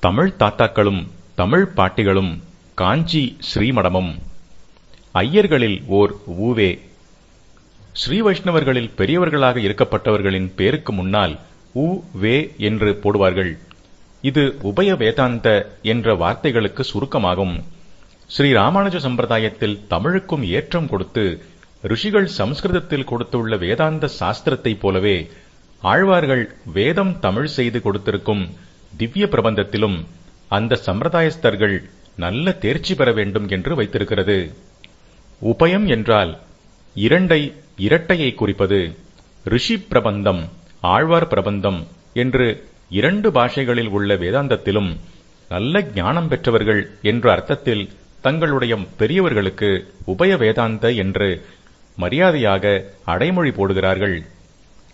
தமிழ் தாத்தாக்களும் தமிழ் பாட்டிகளும் காஞ்சி ஸ்ரீமடமும். ஐயர்களில் ஓர் ஊவே. ஸ்ரீ வைஷ்ணவர்களில் பெரியவர்களாக இருக்கப்பட்டவர்களின் பேருக்கு முன்னால் உ வே என்று போடுவார்கள். இது உபய வேதாந்த என்ற வார்த்தைகளுக்கு சுருக்கமாகும். ஸ்ரீ ராமானுஜ சம்பிரதாயத்தில் தமிழுக்கும் ஏற்றம் கொடுத்து ரிஷிகள் சம்ஸ்கிருதத்தில் கொடுத்துள்ள வேதாந்த சாஸ்திரத்தைப் போலவே ஆழ்வார்கள் வேதம் தமிழ் செய்து கொடுத்திருக்கும் திவ்ய பிரபந்தத்திலும் அந்த சம்பிரதாயஸ்தர்கள் நல்ல தேர்ச்சி பெற வேண்டும் என்று வைத்திருக்கிறது. உபயம் என்றால் இரண்டை இரட்டையை குறிப்பது ரிஷி பிரபந்தம் ஆழ்வார் பிரபந்தம் என்று இரண்டு பாஷைகளில் உள்ள வேதாந்தத்திலும் நல்ல ஞானம் பெற்றவர்கள் என்ற அர்த்தத்தில் தங்களுடைய பெரியவர்களுக்கு உபய வேதாந்த என்று மரியாதையாக அடைமொழி போடுகிறார்கள்.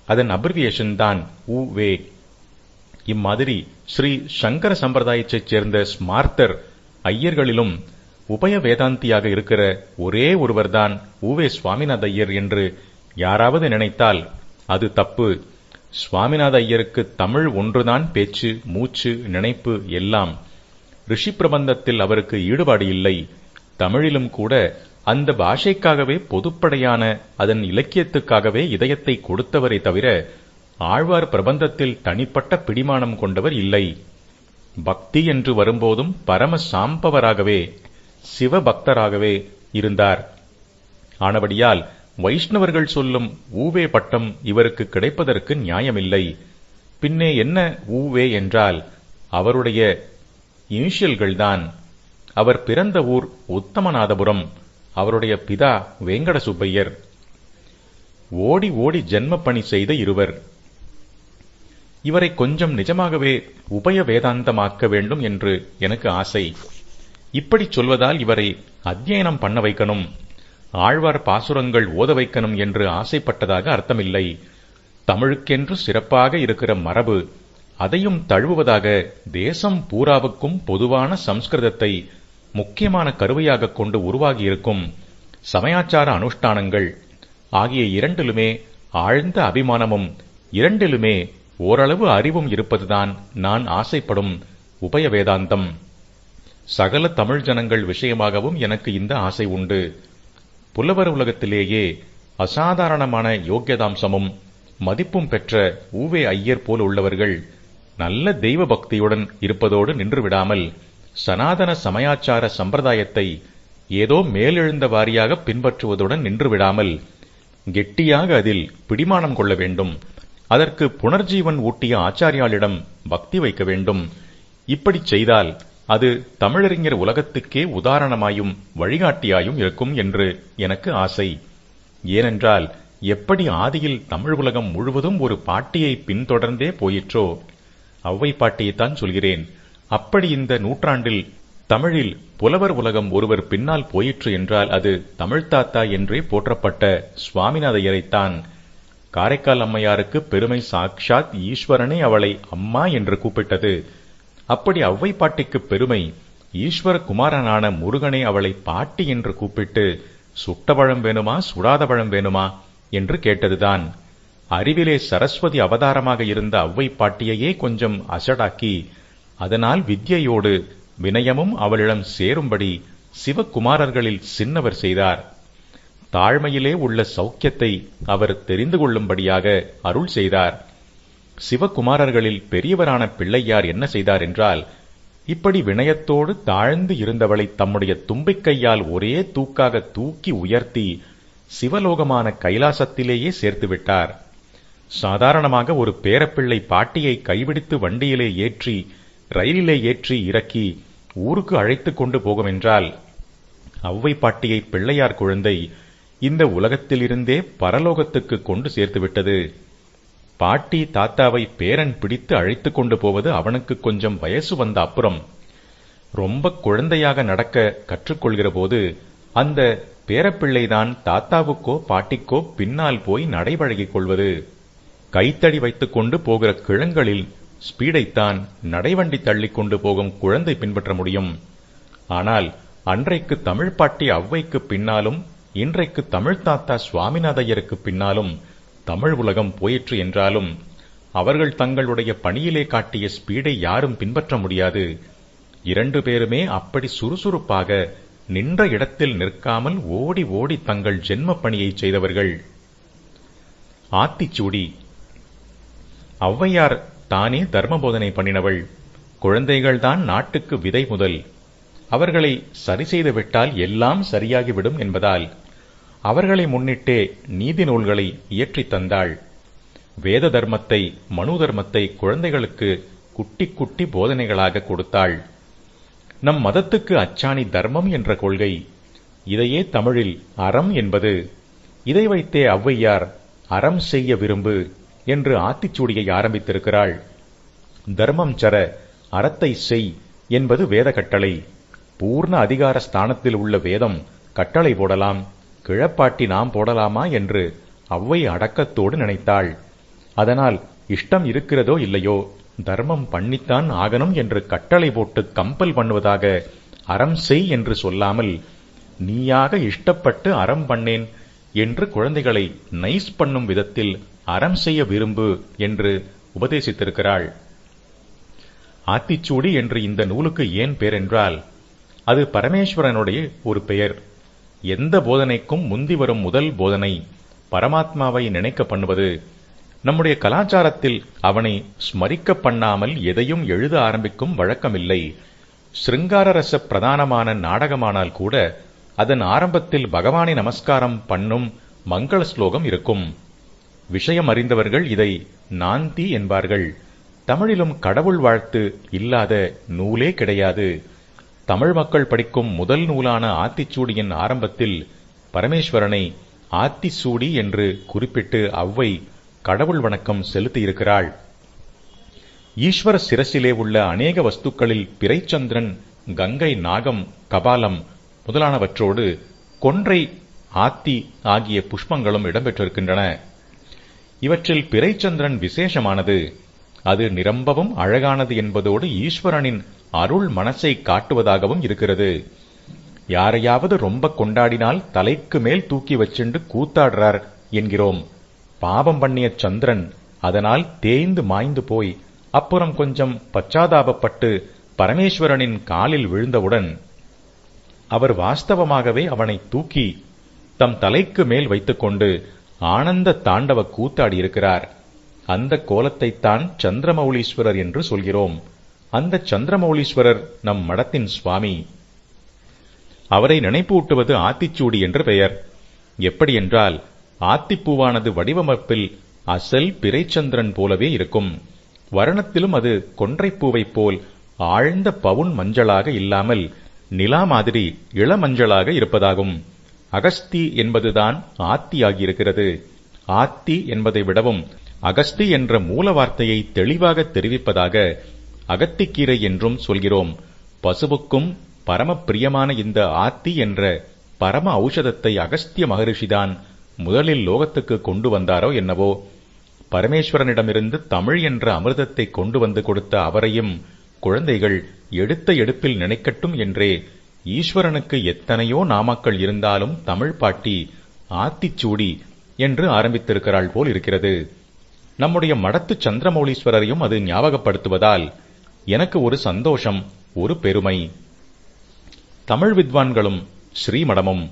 அதன் அப்ரிவியேஷன் தான் உ வே. இம்மாதிரி ஸ்ரீ சங்கர சம்பிரதாயத்தைச் சேர்ந்த ஸ்மார்த்தர் ஐயர்களிலும் உபய வேதாந்தியாக இருக்கிற ஒரே ஒருவர்தான் ஊவே சுவாமிநாத ஐயர் என்று யாராவது நினைத்தால் அது தப்பு. சுவாமிநாத ஐயருக்கு தமிழ் ஒன்றுதான் பேச்சு மூச்சு நினைப்பு எல்லாம். ரிஷி பிரபந்தத்தில் அவருக்கு ஈடுபாடு இல்லை. தமிழிலும் கூட அந்த பாஷைக்காகவே பொதுப்படையான அதன் இலக்கியத்துக்காகவே இதயத்தை கொடுத்தவரை தவிர ஆழ்வார் பிரபந்தத்தில் தனிப்பட்ட பிடிமானம் கொண்டவர் இல்லை. பக்தி என்று வரும்போதும் பரம சாம்பவராகவே சிவபக்தராகவே இருந்தார். ஆனபடியால் வைஷ்ணவர்கள் சொல்லும் ஊவே பட்டம் இவருக்கு கிடைப்பதற்கு நியாயமில்லை. பின்னே என்ன ஊவே என்றால் அவருடைய இனிஷியல்கள்தான். அவர் பிறந்த ஊர் உத்தமநாதபுரம் அவருடைய பிதா வேங்கட சுப்பையர் ஓடி ஓடி ஜென்ம பணி செய்த இருவர். இவரை கொஞ்சம் நிஜமாகவே உபய வேதாந்தமாக்க வேண்டும் என்று எனக்கு ஆசை. இப்படி சொல்வதால் இவரை அத்தியனம் பண்ண வைக்கணும் ஆழ்வார் பாசுரங்கள் ஓத வைக்கணும் என்று ஆசைப்பட்டதாக அர்த்தமில்லை. தமிழுக்கென்று சிறப்பாக இருக்கிற மரபு அதையும் தழுவுவதாக தேசம் பூராவுக்கும் பொதுவான சம்ஸ்கிருதத்தை முக்கியமான கருவையாக கொண்டு உருவாகியிருக்கும் சமயாச்சார அனுஷ்டானங்கள் ஆகிய இரண்டிலுமே ஆழ்ந்த அபிமானமும் இரண்டிலுமே ஓரளவு அறிவும் இருப்பதுதான் நான் ஆசைப்படும் உபய வேதாந்தம். சகல தமிழ் ஜனங்கள் விஷயமாகவும் எனக்கு இந்த ஆசை உண்டு. புலவர் உலகத்திலேயே அசாதாரணமான யோக்கியதாம்சமும் மதிப்பும் பெற்ற ஊவே ஐயர் போல் உள்ளவர்கள் நல்ல தெய்வ பக்தியுடன் இருப்பதோடு நின்று விடாமல் சனாதன சமயாச்சார சம்பிரதாயத்தை ஏதோ மேலெழுந்த வாரியாக பின்பற்றுவதுடன் நின்று விடாமல் கெட்டியாக அதில் பிடிமானம் கொள்ள வேண்டும். அதற்கு புனர்ஜீவன் ஊட்டிய ஆச்சாரியாளிடம் பக்தி வைக்க வேண்டும். இப்படி செய்தால் அது தமிழறிஞர் உலகத்துக்கே உதாரணமாயும் வழிகாட்டியாயும் இருக்கும் என்று எனக்கு ஆசை. ஏனென்றால் எப்படி ஆதியில் தமிழ் உலகம் முழுவதும் ஒரு பாட்டியை பின்தொடர்ந்தே போயிற்றோ? அவ்வை பாட்டியைத்தான் சொல்கிறேன். அப்படி இந்த நூற்றாண்டில் தமிழில் புலவர் உலகம் ஒருவர் பின்னால் போயிற்று என்றால் அது தமிழ்தாத்தா என்றே போற்றப்பட்ட சுவாமிநாதையரைத்தான் காரைக்கால் அம்மையாருக்கு பெருமை சாக்ஷாத் ஈஸ்வரனே அவளை அம்மா என்று கூப்பிட்டது. அப்படி அவ்வை பாட்டிக்கு பெருமை ஈஸ்வர குமாரனான முருகனை அவளை பாட்டி என்று கூப்பிட்டு சுட்ட பழம் வேணுமா சுடாத பழம் வேணுமா? என்று கேட்டதுதான். அறிவிலே சரஸ்வதி அவதாரமாக இருந்த அவ்வை பாட்டியையே கொஞ்சம் அசடாக்கி அதனால் வித்யையோடு வினயமும் அவளிடம் சேரும்படி சிவகுமாரர்களில் சின்னவர் செய்தார். தாழ்மையிலே உள்ள சௌக்கியத்தை அவர் தெரிந்து கொள்ளும்படியாக அருள் செய்தார். சிவகுமாரர்களில் பெரியவரான பிள்ளையார் என்ன செய்தார் என்றால் இப்படி வினயத்தோடு தாழ்ந்து இருந்தவளை தம்முடைய தும்பிக்கையால் ஒரே தூக்காக தூக்கி உயர்த்தி சிவலோகமான கைலாசத்திலேயே சேர்த்துவிட்டார் சாதாரணமாக ஒரு பேரப்பிள்ளை பாட்டியை கைவிடித்து வண்டியிலே ஏற்றி ரயிலிலே ஏற்றி இறக்கி ஊருக்கு அழைத்துக் கொண்டு போகும் என்றால் அவ்வை பாட்டியை பிள்ளையார் குழந்தை இந்த உலகத்திலிருந்தே பரலோகத்துக்கு கொண்டு சேர்த்துவிட்டது. பாட்டி தாத்தாவை பேரன் பிடித்து அழைத்துக் கொண்டு போவது அவனுக்கு கொஞ்சம் வயசு வந்த அப்புறம். ரொம்ப குழந்தையாக நடக்க கற்றுக்கொள்கிற போது அந்த பேரப்பிள்ளைதான் தாத்தாவுக்கோ பாட்டிக்கோ பின்னால் போய் நடைபழகிக் கொள்வது. கைத்தடி வைத்துக் கொண்டு போகிற கிழங்களில் ஸ்பீடைத்தான் நடைவண்டி தள்ளிக் கொண்டு போகும் குழந்தை பின்பற்ற முடியும். ஆனால் அன்றைக்கு தமிழ் பாட்டி அவ்வைக்கு பின்னாலும் இன்றைக்கு தமிழ் தாத்தா சுவாமிநாதையருக்கு பின்னாலும் தமிழ் உலகம் போயிற்று என்றாலும் அவர்கள் தங்களுடைய பணியிலே காட்டிய ஸ்பீடை யாரும் பின்பற்ற முடியாது. இரண்டு பேருமே அப்படி சுறுசுறுப்பாக நின்ற இடத்தில் நிற்காமல் ஓடி ஓடி தங்கள் ஜென்ம பணியை செய்தவர்கள். ஆத்திச்சூடி. ஔவையார் தானே தர்மபோதனை பண்ணினவள். குழந்தைகள்தான் நாட்டுக்கு விதை முதல். அவர்களை சரி செய்து விட்டால் எல்லாம் சரியாகிவிடும் என்பதால் அவர்களை முன்னிட்டே நீதி நூல்களை இயற்றித் தந்தாள். வேத தர்மத்தை மனு தர்மத்தை குழந்தைகளுக்கு குட்டி குட்டி போதனைகளாக கொடுத்தாள். நம் மதத்துக்கு அச்சாணி தர்மம் என்ற கொள்கை இதையே தமிழில் அறம் என்பது இதை வைத்தே ஔவையார் அறம் செய்ய விரும்பு என்று ஆத்திச்சூடியை ஆரம்பித்திருக்கிறாள். தர்மம் சர அறத்தை செய் என்பது வேத கட்டளை. பூர்ண அதிகார ஸ்தானத்தில் உள்ள வேதம் கட்டளை போடலாம். கிழப்பாட்டி நாம் போடலாமா என்று அவ்வை அடக்கத்தோடு நினைத்தாள். அதனால் இஷ்டம் இருக்கிறதோ இல்லையோ தர்மம் பண்ணித்தான் ஆகணும் என்று கட்டளை போட்டு கம்பல் பண்ணுவதாக அறம் செய் என்று சொல்லாமல் நீயாக இஷ்டப்பட்டு அறம் பண்ணேன் என்று குழந்தைகளை நைஸ் பண்ணும் விதத்தில் அறம் செய்ய விரும்பு என்று உபதேசித்திருக்கிறாள். ஆத்திச்சூடி என்று இந்த நூலுக்கு ஏன் பெயர் என்றால் அது பரமேஸ்வரனுடைய ஒரு பெயர். எந்த போதனைக்கும் முந்தி வரும் முதல் போதனை பரமாத்மாவை நினைக்க பண்ணுவது. நம்முடைய கலாச்சாரத்தில் அவனை ஸ்மரிக்க பண்ணாமல் எதையும் எழுத ஆரம்பிக்கும் வழக்கமில்லை. சிருங்கார ரச பிரதானமான நாடகமானால் கூட அதன் ஆரம்பத்தில் பகவானை நமஸ்காரம் பண்ணும் மங்கள ஸ்லோகம் இருக்கும். விஷயம் அறிந்தவர்கள் இதை நாந்தி என்பார்கள். தமிழிலும் கடவுள் வாழ்த்து இல்லாத நூலே கிடையாது. தமிழ் மக்கள் படிக்கும் முதல் நூலான ஆத்திச்சூடியின் ஆரம்பத்தில் பரமேஸ்வரனை ஆத்திசூடி என்று குறிப்பிட்டு அவ்வை கடவுள் வணக்கம் செலுத்தியிருக்கிறாள். ஈஸ்வர சிரசிலே உள்ள அநேக வஸ்துக்களில் பிறைச்சந்திரன் கங்கை நாகம் கபாலம் முதலானவற்றோடு கொன்றை ஆத்தி ஆகிய புஷ்பங்களும் இடம்பெற்றிருக்கின்றன. இவற்றில் பிறைச்சந்திரன் விசேஷமானது. அது நிரம்பவும் அழகானது என்பதோடு ஈஸ்வரனின் அருள் மனசை காட்டுவதாகவும் இருக்கிறது. யாரையாவது ரொம்ப கொண்டாடினால் தலைக்கு மேல் தூக்கி வச்சுண்டு கூத்தாடுறார் என்கிறோம். பாபம் பண்ணிய சந்திரன் அதனால் தேய்ந்து மாய்ந்து போய் அப்புறம் கொஞ்சம் பச்சாதாபப்பட்டு பரமேஸ்வரனின் காலில் விழுந்தவுடன் அவர் வாஸ்தவமாகவே அவனை தூக்கி தம் தலைக்கு மேல் வைத்துக்கொண்டு ஆனந்த தாண்டவ கூத்தாடியிருக்கிறார். அந்த கோலத்தைத்தான் சந்திரமௌலீஸ்வரர் என்று சொல்கிறோம். அந்த சந்திரமௌலீஸ்வரர் நம் மடத்தின் சுவாமி. அவரை நினைப்பூட்டுவது ஆத்திச்சூடி என்று பெயர். எப்படி என்றால் ஆத்திப்பூவானது வடிவமைப்பில் அசல் பிறைச்சந்திரன் போலவே இருக்கும். வர்ணத்திலும் அது கொன்றைப்பூவைப் போல் ஆழ்ந்த பவுன் மஞ்சளாக இல்லாமல் நிலா மாதிரி இளமஞ்சளாக இருப்பதாகும். அகஸ்தி என்பதுதான் ஆத்தியாகியிருக்கிறது. ஆத்தி என்பதை விடவும் அகஸ்தி என்ற மூல வார்த்தையை தெளிவாக தெரிவிப்பதாக அகத்திக்கீரை என்றும் சொல்கிறோம். பசுவுக்கும் பரம பிரியமான இந்த ஆத்தி என்ற பரம ஔஷதத்தை அகஸ்திய மகரிஷிதான் முதலில் லோகத்துக்கு கொண்டு வந்தாரோ என்னவோ? பரமேஸ்வரனிடமிருந்து தமிழ் என்ற அமிர்தத்தை கொண்டு வந்து கொடுத்த அவரையும் குழந்தைகள் எடுத்த எடுப்பில் நினைக்கட்டும் என்றே ஈஸ்வரனுக்கு எத்தனையோ நாமாக்கள் இருந்தாலும் தமிழ் பாட்டி ஆத்திச்சூடி என்று ஆரம்பித்திருக்கிறாள் போல் இருக்கிறது நம்முடைய மடத்து சந்திரமௌலீஸ்வரரையும் அது ஞாபகப்படுத்துவதால் எனக்கு ஒரு சந்தோஷம் ஒரு பெருமை. தமிழ் வித்வான்களும் ஸ்ரீமடமும்.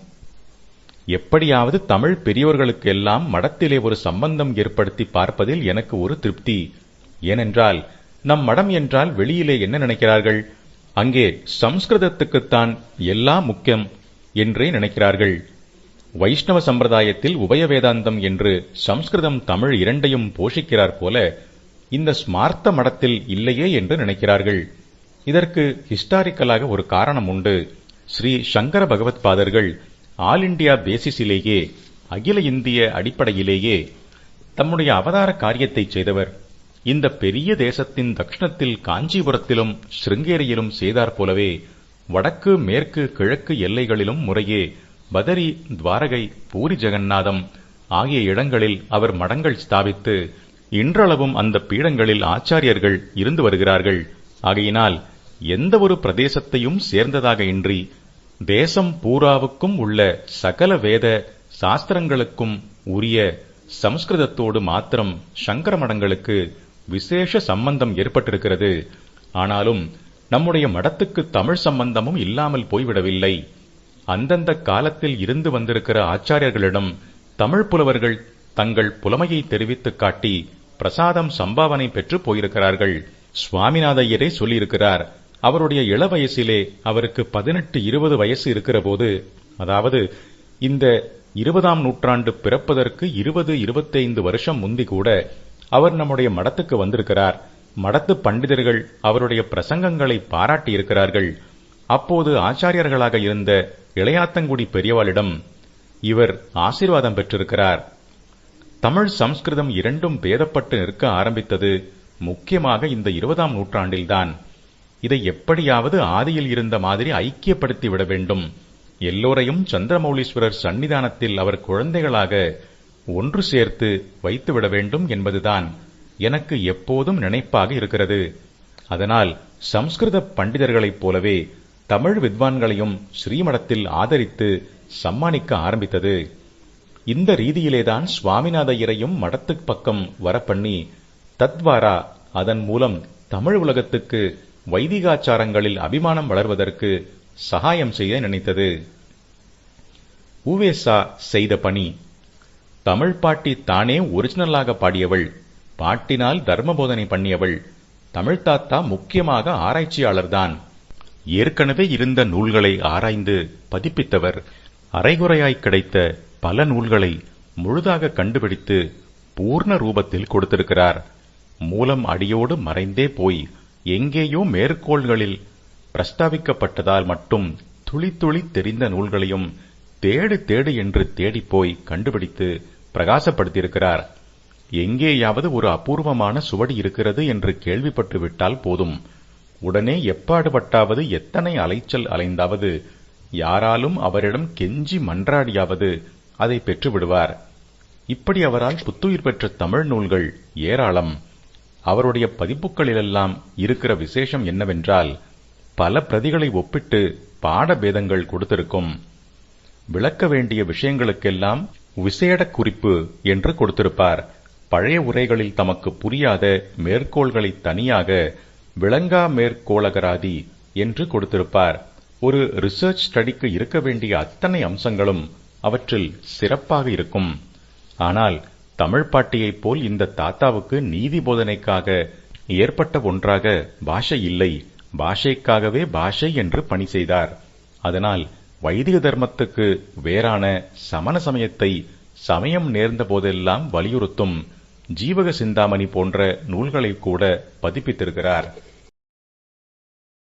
எப்படியாவது தமிழ் பெரியவர்களுக்கு எல்லாம் மடத்திலே ஒரு சம்பந்தம் ஏற்படுத்தி பார்ப்பதில் எனக்கு ஒரு திருப்தி. ஏனென்றால் நம் மடம் என்றால் வெளியிலே என்ன நினைக்கிறார்கள்? அங்கே சம்ஸ்கிருதத்துக்குத்தான் எல்லாம் முக்கியம் என்றே நினைக்கிறார்கள். வைஷ்ணவ சம்பிரதாயத்தில் உபய வேதாந்தம் என்று சம்ஸ்கிருதம் தமிழ் இரண்டையும் போஷிக்கிறார் போல இந்த ஸ்மார்த்த மடத்தில் இல்லையே என்று நினைக்கிறார்கள். இதற்கு ஹிஸ்டாரிக்கலாக ஒரு காரணம் உண்டு. ஸ்ரீ சங்கர பகவத் பாதர்கள் ஆல் இண்டியா பேசிஸிலேயே அகில இந்திய அடிப்படையிலேயே தம்முடைய அவதார காரியத்தை செய்தவர். இந்த பெரிய தேசத்தின் தக்ஷணத்தில் காஞ்சிபுரத்திலும் ஸ்ருங்கேரியிலும் செய்தார் போலவே வடக்கு மேற்கு கிழக்கு எல்லைகளிலும் முறையே பதரி துவாரகை பூரி ஜெகநாதம் ஆகிய இடங்களில் அவர் மடங்கள் ஸ்தாபித்து இன்றளவும் அந்த பீடங்களில் ஆச்சாரியர்கள் இருந்து வருகிறார்கள். ஆகையினால் எந்த ஒரு பிரதேசத்தையும் சேர்ந்ததாக இன்றி தேசம் பூராவுக்கும் உள்ள சகல வேத சாஸ்திரங்களுக்கும் உரிய சம்ஸ்கிருதத்தோடு மாத்திரம் சங்கர மடங்களுக்கு விசேஷ சம்பந்தம் ஏற்பட்டிருக்கிறது. ஆனாலும் நம்முடைய மடத்துக்கு தமிழ் சம்பந்தமும் இல்லாமல் போய்விடவில்லை. அந்தந்த காலத்தில் இருந்து வந்திருக்கிற ஆச்சாரியர்களிடம் தமிழ் புலவர்கள் தங்கள் புலமையை தெரிவித்துக் காட்டி பிரசாதம் சம்பாவனை பெற்று போயிருக்கிறார்கள். சுவாமிநாதையரே சொல்லியிருக்கிறார் அவருடைய இள வயசிலே அவருக்கு பதினெட்டு இருபது வயசு இருக்கிற போது அதாவது இந்த இருபதாம் நூற்றாண்டு பிறப்பதற்கு இருபது இருபத்தைந்து வருஷம் முந்தி கூட அவர் நம்முடைய மடத்துக்கு வந்திருக்கிறார். மடத்து பண்டிதர்கள் அவருடைய பிரசங்கங்களை பாராட்டியிருக்கிறார்கள். அப்போது ஆச்சாரியர்களாக இருந்த இளையாத்தங்குடி பெரியவாளிடம் இவர் ஆசீர்வாதம் பெற்றிருக்கிறார். தமிழ் சம்ஸ்கிருதம் இரண்டும் பேதப்பட்டு நிற்க ஆரம்பித்தது முக்கியமாக இந்த இருபதாம் நூற்றாண்டில்தான். இதை எப்படியாவது ஆதியில் இருந்த மாதிரி ஐக்கியப்படுத்தி விட வேண்டும். எல்லோரையும் சந்திரமௌலீஸ்வரர் சன்னிதானத்தில் அவர் குழந்தைகளாக ஒன்று சேர்த்து வைத்துவிட வேண்டும் என்பதுதான் எனக்கு எப்போதும் நினைப்பாக இருக்கிறது. அதனால் சம்ஸ்கிருத பண்டிதர்களைப் போலவே தமிழ் வித்வான்களையும் ஸ்ரீமடத்தில் ஆதரித்து சம்மானிக்க ஆரம்பித்தது. இந்த ரீதியிலேதான் சுவாமிநாத ஐயரையும் மடத்து பக்கம் வரப்பண்ணி தத்வாரா அதன் மூலம் தமிழ் உலகத்துக்கு வைதிகாச்சாரங்களில் அபிமானம் வளர்வதற்கு சகாயம் செய்ய நினைத்தது. உவேசா செய்த பணி. தமிழ் பாட்டி தானே ஒரிஜினலாக பாடியவள். பாட்டினால் தர்ம போதனை பண்ணியவள். தமிழ் தாத்தா முக்கியமாக ஆராய்ச்சியாளர்தான். ஏற்கனவே இருந்த நூல்களை ஆராய்ந்து பதிப்பித்தவர். அரைகுறையாய் கிடைத்த பல நூல்களை முழுதாக கண்டுபிடித்து பூர்ண ரூபத்தில் கொடுத்திருக்கிறார். மூலம் அடியோடு மறைந்தே போய் எங்கேயோ மேற்கோள்களில் பிரஸ்தாபிக்கப்பட்டதால் மட்டும் துளி துளி தெரிந்த நூல்களையும் தேடு தேடு என்று தேடிப்போய் கண்டுபிடித்து பிரகாசப்படுத்தியிருக்கிறார். எங்கேயாவது ஒரு அபூர்வமான சுவடி இருக்கிறது என்று கேள்விப்பட்டு விட்டால் போதும். உடனே எப்பாடுபட்டாவது எத்தனை அலைச்சல் அலைந்தாவது யாராலும் அவரிடம் கெஞ்சி மன்றாடியாவது அதை பெற்று விடுவார் இப்படி அவரால் புத்துயிர் பெற்ற தமிழ் நூல்கள் ஏராளம். அவருடைய பதிப்புகளிலெல்லாம் இருக்கிற விசேஷம் என்னவென்றால் பல பிரதிகளை ஒப்பிட்டு பாடபேதங்கள் கொடுத்திருக்கும். விளக்க வேண்டிய விஷயங்களுக்கெல்லாம் விசேட குறிப்பு என்று கொடுத்திருப்பார். பழைய உரைகளில் தமக்கு புரியாத மேற்கோள்களை தனியாக விளங்கா மேற்கோளகராதி என்று கொடுத்திருப்பார். ஒரு ரிசர்ச் ஸ்டடிக்கு இருக்க வேண்டிய அத்தனை அம்சங்களும் அவற்றில் சிறப்பாக இருக்கும். ஆனால் தமிழ் பாட்டியைப் போல் இந்த தாத்தாவுக்கு நீதி போதனைக்காக ஏற்பட்ட ஒன்றாக பாஷை இல்லை. பாஷைக்காகவே பாஷை என்று பணி செய்தார். அதனால் வைதிக தர்மத்துக்கு வேறான சமண சமயத்தை சமயம் நேர்ந்த போதெல்லாம் வலியுறுத்தும் ஜீவக சிந்தாமணி போன்ற நூல்களை கூட பதிப்பித்திருக்கிறார்.